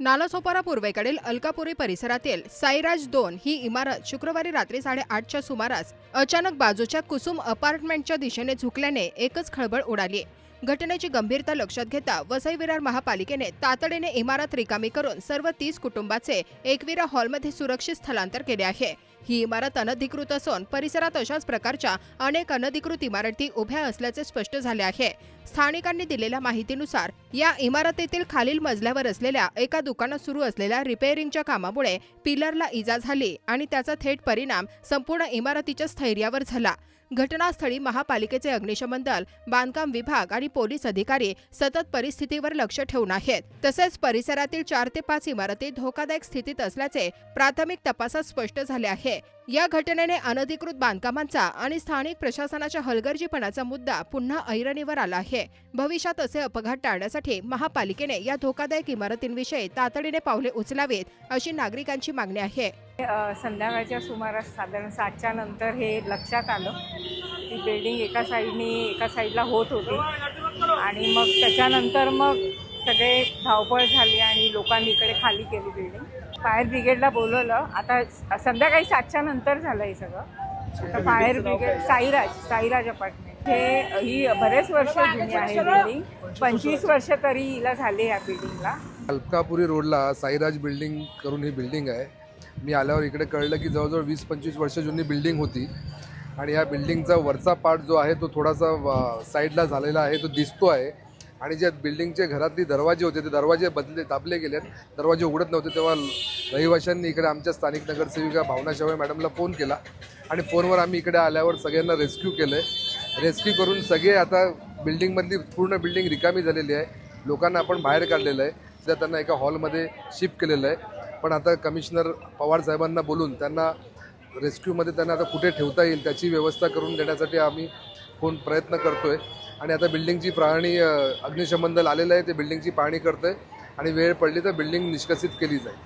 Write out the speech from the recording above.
नालासोपारा पूर्वेकडील अलकापुरी परिसरातील साईराज दोन ही इमारत शुक्रवारी रात्री साडेआठच्या सुमारास अचानक बाजूच्या कुसुम अपार्टमेंटच्या दिशेने झुकल्याने एकच खळबळ उडाली. घटनेची गंभीरता लक्षात घेता वसई विरार महापालिकेने तातडीने इमारत रिकामी करून सर्व तीस कुटुंबाचे एकविरा हॉलमध्ये सुरक्षित स्थलांतर केले आहे. ही इमारत अनधिकृत असून परिसरात अशाच प्रकारच्या अनेक अनधिकृत इमारती उभ्या असल्याचे स्पष्ट झाले आहे. स्थानिकांनी दिलेल्या माहितीनुसार या इमारतीतील खालील मजल्यावर असलेल्या एका दुकानात सुरू असलेल्या रिपेअरिंगच्या कामामुळे पिलरला इजा झाली आणि त्याचा थेट परिणाम संपूर्ण इमारतीच्या स्थैर्यावर झाला. घटनास्थळी महापालिकेचे अग्निशमन दल बांधकाम विभाग आणि पोलीस अधिकारी सतत परिस्थितीवर लक्ष ठेवून आहेत. तसेच परिसरातील चार ते पाच इमारती धोकादायक स्थितीत असल्याचे प्राथमिक तपासात स्पष्ट झाले आहे. या घटनेने अनधिकृत बांधकामांचा आणि स्थानिक प्रशासनाच्या हलगर्जीपणाचा मुद्दा पुन्हा ऐरणीवर आला आहे. भविष्यात असे अपघात टाळण्यासाठी महापालिकेने या धोकादायक इमारतींविषयी तातडीने पावले उचलावीत अशी नागरिकांची मागणी आहे. संध्याकाळच्या सुमारास साधारण सातच्या नंतर हे लक्षात आलं ती बिल्डिंग एका साईडनी एका साईडला होत होती. आणि मग त्याच्यानंतर मग सगळे धावपळ झाली आणि लोकांनी इकडे खाली केली बिल्डिंग फायर ब्रिगेडला बोलवलं. आता संध्याकाळी सातच्या नंतर झालं हे सगळं. आता fire brigade Sairaj Sairaj apartment हे ही बरेच वर्ष जुनी आहे बिल्डिंग पंचवीस वर्ष तरी हिला झाले या बिल्डिंगला अलकापुरी रोडला साईराज बिल्डिंग करून ही बिल्डिंग आहे. मी आल्यावर इकडे कळलं की जवळजवळ वीस पंचवीस वर्ष जुनी बिल्डिंग होती. आणि या बिल्डिंगचा वरचा पार्ट जो आहे तो थोडासा साईडला झालेला आहे तो दिसतो आहे. आणि जे बिल्डिंगचे घरातली दरवाजे होते ते दरवाजे बदले दाबले गेलेत. दरवाजे उघडत नव्हते तेव्हा रहिवाशांनी इकडे आमच्या स्थानिक नगरसेविका भावना शेवळे मॅडमला फोन केला. आणि फोनवर आम्ही इकडे आल्यावर सगळ्यांना रेस्क्यू केलं आहे रेस्क्यू करून सगळे आता बिल्डिंगमधली पूर्ण बिल्डिंग रिकामी झालेली आहे. लोकांना आपण बाहेर काढलेलं आहे. सध्या त्यांना एका हॉलमध्ये शिफ्ट केलेलं आहे. पण आता कमिशनर पवार साहेबांना बोलून त्यांना रेस्क्यूमध्ये त्यांना आता कुठे ठेवता येईल त्याची व्यवस्था करून देण्यासाठी आम्ही फोन प्रयत्न करतो आहे आणि आता बिल्डिंगची पाहणी अग्निशमन दल आलेलं आहे ते बिल्डिंगची पाहणी करतं आहे आणि वेळ पडली तर बिल्डिंग निष्कसित केली जाईल.